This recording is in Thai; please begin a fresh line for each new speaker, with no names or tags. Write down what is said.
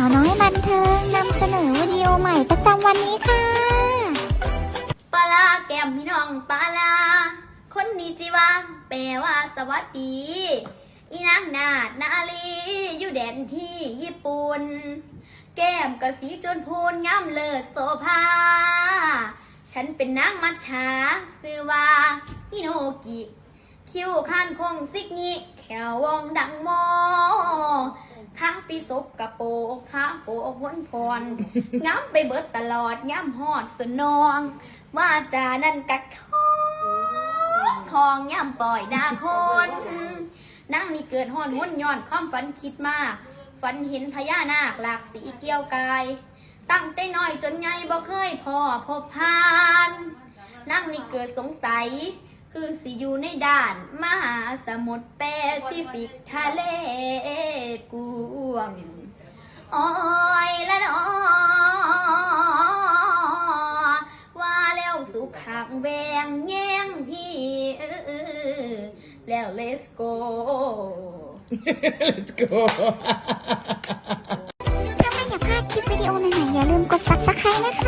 าวน้อยบันเทิงนำเสนอวิดีโอใหม่ประจำวันนี้ค่ะ
ปลาแก้มพี่น้องปลาคนนี้จีว่าแปลว่าสวัสดี อีนางนาดนาลีอยู่แดนที่ญี่ปุ่น แก้มก็สีจนพูนงามเลิศโซภา ฉันเป็นนางมัจฉาซื้อว่าฮิโนกิ คิ้วข้านคงซิกนี้แขววงดังโมข้าง ศบกระโปงข้างโปกพ้นพรง้ำไปเบิดตลอดย้ำหอดสนอง ว่าจานั่นกัดคองคองย่ำปล่อยดาคนนั่งนี่เกิดหอนมุ่นย้อนความฝันคิดมาก ฝันเห็นพญานาคหลากสีเกี่ยวกาย ตั้งแต่น้อยจนใหญ่บ่เคยพอพบผ่าน นั่งนี่เกิดสงสัยคือสิอยู่ในด่าน มหาสมุทรแปซิฟิกทะเล อ้ยละนอว่าแล้วสุขขังแวงแย่งพี่เออแล้ว let's go
Let's go
ถ้าไม่อยากพลาดคลิปวิดีโอใหม่ๆอย่าลืมกด subscribe นะคะ